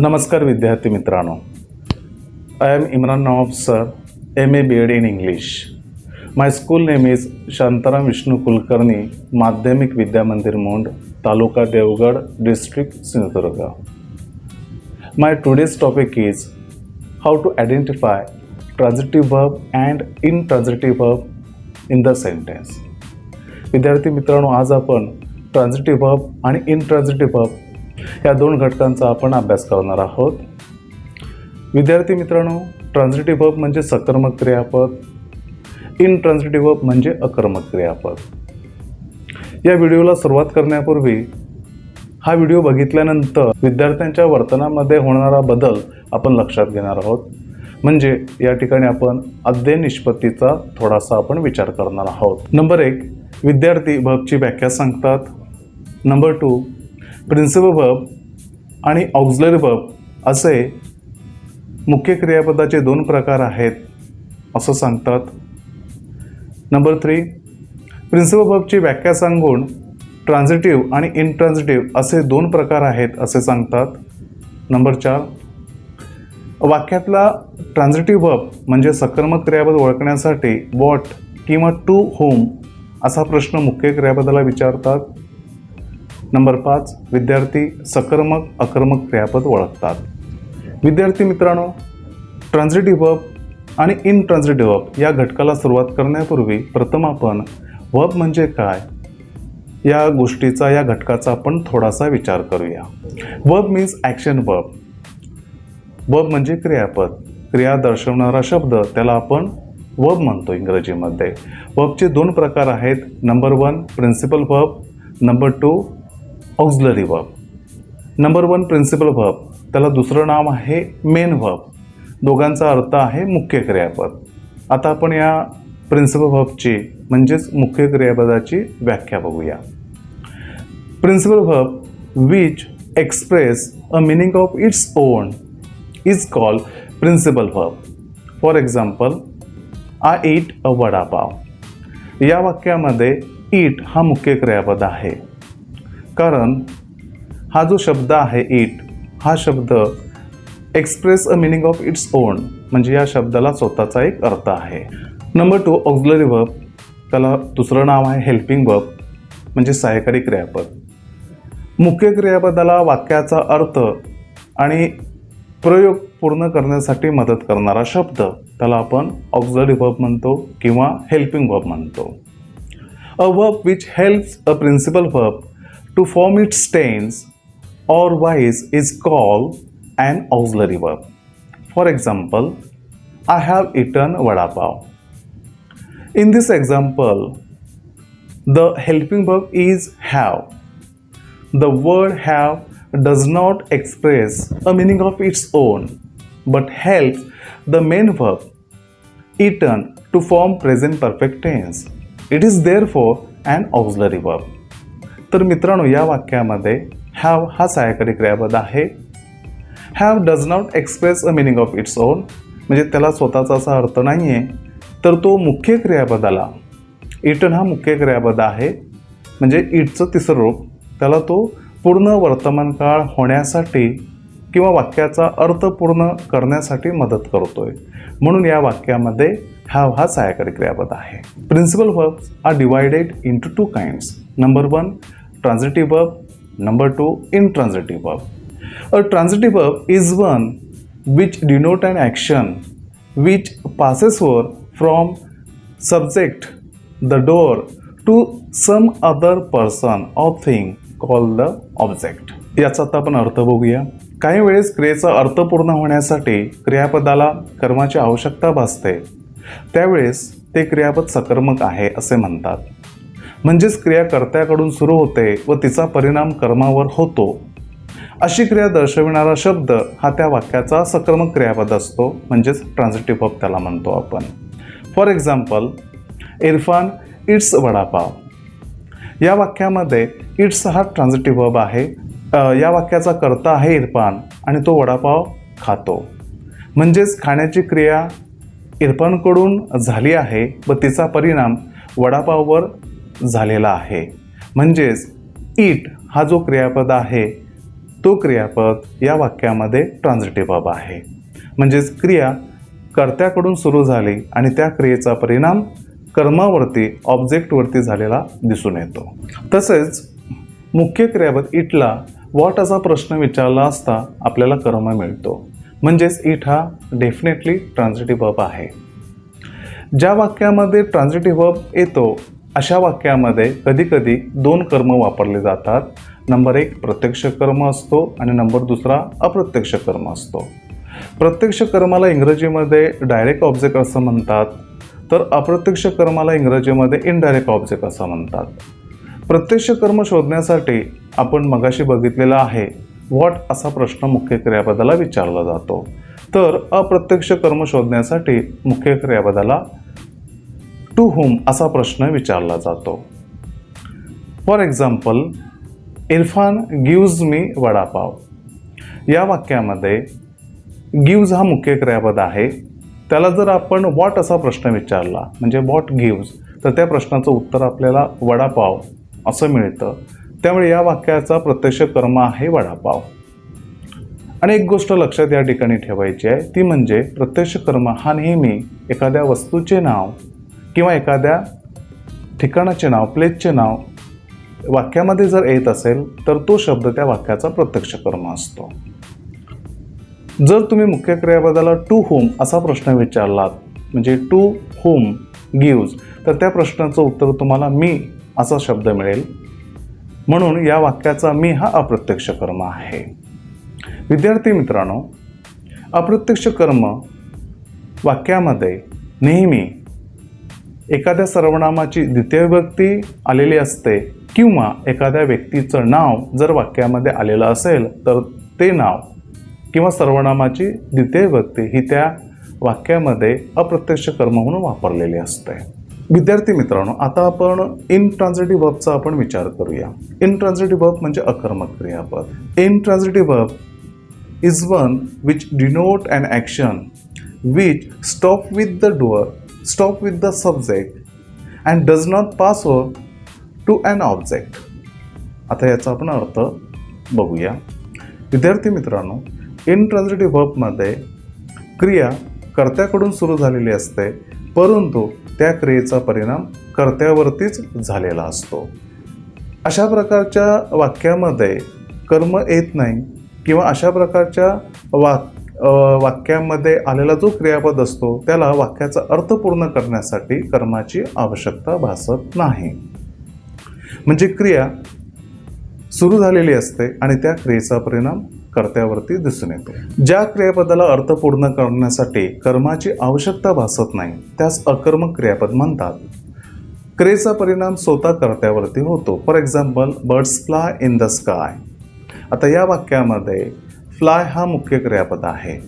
नमस्कार विद्यार्थी मित्रांनो. I am Imran Nawab sir M A B Ed in English my school name is Shantaram Vishnu Kulkarni माध्यमिक विद्या मंदिर Mond taluka Devgad district Sindhudurg my today's topic is how to identify transitive verb and intransitive verb in the sentence विद्यार्थी मित्रांनो आज आपण transitive verb आणि intransitive verb या दोन घटकांचा आपण अभ्यास करणार आहोत. विद्यार्थी मित्रांनो ट्रान्झिटिव्ह वर्ब म्हणजे सकर्मक क्रियापद. इन ट्रान्झिटिव्ह वर्ब म्हणजे अकर्मक क्रियापद. या व्हिडिओला सुरुवात करण्यापूर्वी हा व्हिडिओ बघितल्यानंतर विद्यार्थ्यांच्या वर्तनामध्ये होणारा बदल आपण लक्षात घेणार आहोत. म्हणजे या ठिकाणी आपण अध्यय निष्पत्तीचा थोडासा आपण विचार करणार आहोत. नंबर एक विद्यार्थी भबची व्याख्या सांगतात. नंबर टू प्रिन्सिपल वर्ब आणि ऑक्झलरी वर्ब असे मुख्य क्रियापदाचे दोन प्रकार आहेत असं सांगतात. नंबर थ्री प्रिन्सिपल वर्बची व्याख्या सांगून ट्रान्झिटिव्ह आणि इनट्रान्झिटिव्ह असे दोन प्रकार आहेत असे सांगतात. नंबर चार वाक्यातला ट्रान्झिटिव्ह वर्ब म्हणजे सकर्मक क्रियापद ओळखण्यासाठी वॉट किंवा टू होम असा प्रश्न मुख्य क्रियापदाला विचारतात. नंबर पाच विद्यार्थी सकर्मक आक्रमक क्रियापद ओळखतात. विद्यार्थी मित्रांनो ट्रान्झिटिव्ह वर्ब आणि इन ट्रान्झिटिव्ह या घटकाला सुरुवात करण्यापूर्वी प्रथम आपण वब म्हणजे काय? या गोष्टीचा या घटकाचा आपण थोडासा विचार करूया. Verb means action verb verb म्हणजे क्रियापद. क्रिया दर्शवणारा शब्द त्याला आपण वर्ब म्हणतो इंग्रजीमध्ये. वर्बचे दोन प्रकार आहेत. Number one principal verb number two auxiliary verb number one principal verb त्याला दुसरं नाव आहे मेन वर्ब दोघांचा अर्थ आहे मुख्य क्रियापद. आता आपण या प्रिन्सिपल वर्बची म्हणजेच मुख्य क्रियापदाची व्याख्या बघूया. Principal verb which express a meaning of its own is called principal verb for example I eat a vada pav या वाक्यामध्ये ईट हा मुख्य क्रियापद आहे. कारण हा जो शब्द आहे इट हा शब्द express a meaning of its own म्हणजे या शब्दाला स्वतःचा एक अर्थ आहे. नंबर टू ऑक्झलरी वर्ब त्याला दुसरं नाव आहे हेल्पिंग वर्ब म्हणजे सहाय्यकारी क्रियापद. मुख्य क्रियापदाला वाक्याचा अर्थ आणि प्रयोग पूर्ण करण्यासाठी मदत करणारा शब्द त्याला आपण ऑक्झलरी वर्ब म्हणतो किंवा हेल्पिंग वर्ब म्हणतो. A verb which helps a principal verb to form its tense or wise is called an auxiliary verb. For example, I have eaten vada pav. In this example, the helping verb is have. The word have does not express a meaning of its own but helps the main verb eaten to form present perfect tense. It is therefore an auxiliary verb. तर मित्रांनो या वाक्यामध्ये have हा सहाय्यकारी क्रियापद आहे. Have does not express a meaning of its own म्हणजे त्याला स्वतःचा असा अर्थ नाही आहे तर तो मुख्य क्रियापदाला इटन हा मुख्य क्रियापद आहे म्हणजे इटचं तिसरं रूप त्याला तो पूर्ण वर्तमान काळ होण्यासाठी किंवा वाक्याचा अर्थ पूर्ण करण्यासाठी मदत करतोय. म्हणून या वाक्यामध्ये हॅव हा सहाय्यकारी क्रियापद आहे. Principal verbs are divided into two kinds number one transitive verb. Number two, intransitive verb. A transitive verb is one which denote an action which passes over from subject, the door, to some other person or thing called the object. याचा आता आपण अर्थ बघूया काही वेळेस क्रियेचा अर्थ पूर्ण होण्यासाठी क्रियापदाला कर्माची आवश्यकता भासते त्यावेळेस ते क्रियापद सकर्मक आहे असे म्हणतात म्हणजेच क्रिया कर्त्याकडून सुरू होते व तिचा परिणाम कर्मावर होतो. अशी क्रिया दर्शविणारा शब्द हा त्या वाक्याचा सकर्मक क्रियापद असतो म्हणजेच ट्रान्झिटिव्ह वर्ब त्याला म्हणतो आपण. For example Irfan eats vada pav. या वाक्यामध्ये इट्स हा ट्रान्झिटिव्ह वर्ब आहे. या वाक्याचा कर्ता आहे इरफान आणि तो वडापाव खातो. म्हणजेच खाण्याची क्रिया इरफानकडून झाली आहे व तिचा परिणाम वडापाववर झालेला आहे. म्हणजेच इट हा जो क्रियापद आहे तो क्रियापद या वाक्यामध्ये ट्रान्झिटिव्ह बाब आहे. म्हणजेच क्रिया कर्त्याकडून सुरू झाली आणि त्या क्रियेचा परिणाम कर्मावरती ऑब्जेक्टवरती झालेला दिसून येतो. तसेच मुख्य क्रियापद इटला वॉट असा प्रश्न विचारला असता आपल्याला कर्म मिळतो. म्हणजेच इट हा डेफिनेटली ट्रान्झिटिव्ह वर्ब आहे. ज्या वाक्यामध्ये ट्रान्झिटिव्ह वर्ब येतो अशा वाक्यामध्ये कधीकधी दोन कर्म वापरले जातात. नंबर एक प्रत्यक्ष कर्म असतो आणि नंबर दुसरा अप्रत्यक्ष कर्म असतो. प्रत्यक्ष कर्माला इंग्रजीमध्ये डायरेक्ट ऑब्जेक्ट असं म्हणतात तर अप्रत्यक्ष कर्माला इंग्रजीमध्ये इनडायरेक्ट ऑब्जेक्ट असं म्हणतात. प्रत्यक्ष कर्म शोधण्यासाठी आपण मगाशी बघितलेला आहे व्हॉट असा प्रश्न मुख्य क्रियापदाला विचारला जातो. तर अप्रत्यक्ष कर्म शोधण्यासाठी मुख्य क्रियापदाला टू हुम असा प्रश्न विचारला जातो. For example Irfan gives me vada pav. या वाक्यामध्ये गिव्ज हा मुख्य क्रियापद आहे. त्याला जर आपण वॉट असा प्रश्न विचारला म्हणजे वॉट गिव्ज तर त्या प्रश्नाचं उत्तर आपल्याला वडापाव असं मिळतं. त्यामुळे या वाक्याचा प्रत्यक्ष कर्म आहे वडापाव. आणि एक गोष्ट लक्षात या ठिकाणी ठेवायची आहे ती म्हणजे प्रत्यक्ष कर्म हा नेहमी एखाद्या वस्तूचे नाव किंवा एखाद्या ठिकाणाचे नाव प्लेसचे नाव वाक्यामध्ये जर येत असेल तर तो शब्द त्या वाक्याचा प्रत्यक्ष कर्म असतो. जर तुम्ही मुख्य क्रियापदाला टू होम असा प्रश्न विचारलात म्हणजे टू होम गिव्ज तर त्या प्रश्नाचं उत्तर तुम्हाला मी असा शब्द मिळेल. म्हणून या वाक्याचा मी हा अप्रत्यक्ष कर्म आहे. विद्यार्थी मित्रांनो अप्रत्यक्ष कर्म वाक्यामध्ये नेहमी एखाद्या सर्वनामाची द्वितीय विभक्ती आलेली असते किंवा एखाद्या व्यक्तीचं नाव जर वाक्यामध्ये आलेलं असेल तर ते नाव किंवा सर्वनामाची द्वितीय विभक्ती ही त्या वाक्यामध्ये अप्रत्यक्ष कर्म म्हणून वापरलेली असते. विद्यार्थी मित्रांनो आता आपण इनट्रान्झिटिव्ह वर्बचा आपण विचार करूया. इनट्रान्झिटिव्ह वर्ब म्हणजे अकर्मक क्रियापद. Intransitive verb is one which denote an action which stop with the doer stop with the subject and does not pass over to an object. आता याचा आपण अर्थ बघूया विद्यार्थी मित्रांनो इन ट्रान्झिटिव्ह वर्बमध्ये क्रिया कर्त्याकडून सुरू झालेली असते परंतु त्या क्रियेचा परिणाम कर्त्यावरतीच झालेला असतो अशा प्रकारच्या वाक्यामध्ये कर्म येत नाही किंवा अशा प्रकारच्या वाक वाक्यामध्ये आलेला जो क्रियापद असतो त्याला वाक्याचा अर्थ पूर्ण करण्यासाठी कर्माची आवश्यकता भासत नाही. म्हणजे क्रिया सुरू झालेली असते आणि त्या क्रियेचा परिणाम कर्त्यावरती दिसून येतो. ज्या क्रियापदाला अर्थ पूर्ण करण्यासाठी कर्माची आवश्यकता भासत नाही त्यास अकर्मक क्रियापद म्हणतात. क्रेचा परिणाम स्वतः कर्त्यावरती होतो. For example birds fly in the sky आता या वाक्यामध्ये फ्लाय हा मुख्य क्रियापद आहे.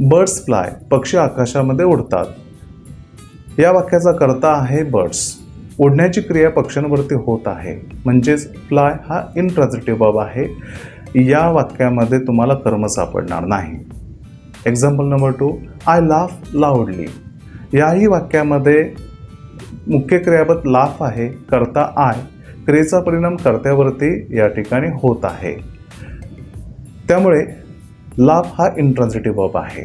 बर्ड्स फ्लाय पक्षी आकाशामध्ये उडतात. या वाक्याचा कर्ता आहे बर्ड्स उडण्याची क्रिया पक्ष्यांवरती होत आहे. म्हणजेच फ्लाय हा इनट्रान्झिटिव्ह बाब आहे. या वाक्यामध्ये तुम्हाला कर्म सापडणार नाही. Example number two I laugh loudly याही वाक्यामध्ये मुख्य क्रियापद लाफ आहे. कर्ता आय क्रियेचा परिणाम कर्त्यावरती या ठिकाणी होत आहे. त्यामुळे लाभ हा इंट्रान्झिटिव्ह वर्ब आहे.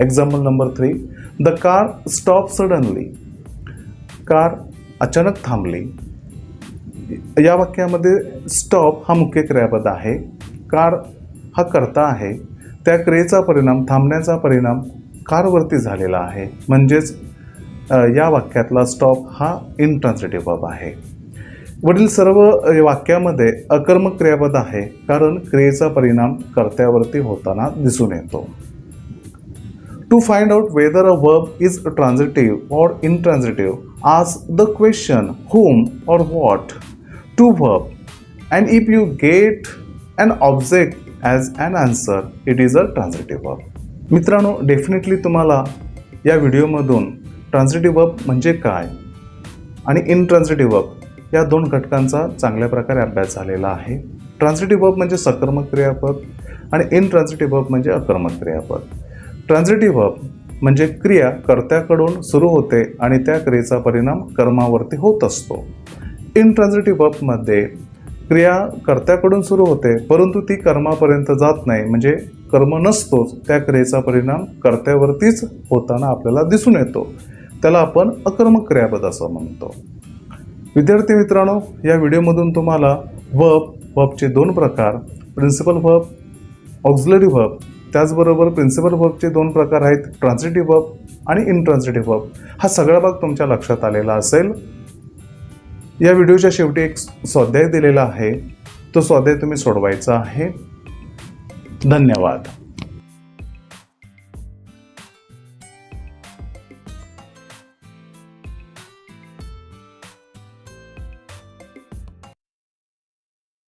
Example number three the car stop suddenly car अचानक थांबली. या वाक्यामध्ये स्टॉप हा मुख्य क्रियापद आहे. कार हा कर्ता आहे. त्या क्रियेचा परिणाम थांबण्याचा परिणाम कारवरती झालेला आहे. म्हणजेच या वाक्यातला स्टॉप हा इंट्रान्झिटिव्ह वर्ब आहे. वरील सर्व वाक्यामध्ये अकर्मक क्रियापद आहे कारण क्रियेचा परिणाम कर्त्यावरती होताना दिसून येतो. To find out whether a verb is transitive or intransitive ask the question whom or what to verb and if you get an object as an answer it is a transitive verb मित्रांनो definitely तुम्हाला या व्हिडिओमधून ट्रान्झिटिव्ह verb म्हणजे काय? आणि इनट्रान्झिटिव्ह verb या दोन घटकांचा चांगल्या प्रकारे अभ्यास झालेला आहे. ट्रान्झिटिव्ह वर्ब म्हणजे सकर्मक क्रियापद आणि इनट्रान्झिटिव्ह वर्ब म्हणजे अकर्मक क्रियापद. ट्रान्झिटिव्ह वर्ब म्हणजे क्रिया कर्त्याकडून सुरू होते आणि त्या क्रियेचा परिणाम कर्मावरती होत असतो. इनट्रान्झिटिव्ह वर्बमध्ये क्रिया कर्त्याकडून सुरू होते परंतु ती कर्मापर्यंत जात नाही. म्हणजे कर्म नसतोच त्या क्रियेचा परिणाम कर्त्यावरतीच होताना आपल्याला दिसून येतो. त्याला आपण अकर्मक क्रियापद असं म्हणतो. विद्यार्थी मित्रांनो या व्हिडिओमधून तुम्हाला वर्ब वर्बचे दोन प्रकार प्रिन्सिपल वर्ब ऑक्झिलरी वर्ब त्याचबरोबर प्रिन्सिपल वर्बचे दोन प्रकार आहेत ट्रान्सिटिव्ह वर्ब आणि इनट्रान्सिटिव्ह वर्ब हा सगळा भाग तुमच्या लक्षात आलेला असेल. या व्हिडिओच्या शेवटी एक स्वाध्याय दिलेला आहे. तो स्वाध्याय तुम्ही सोडवायचा आहे. धन्यवाद.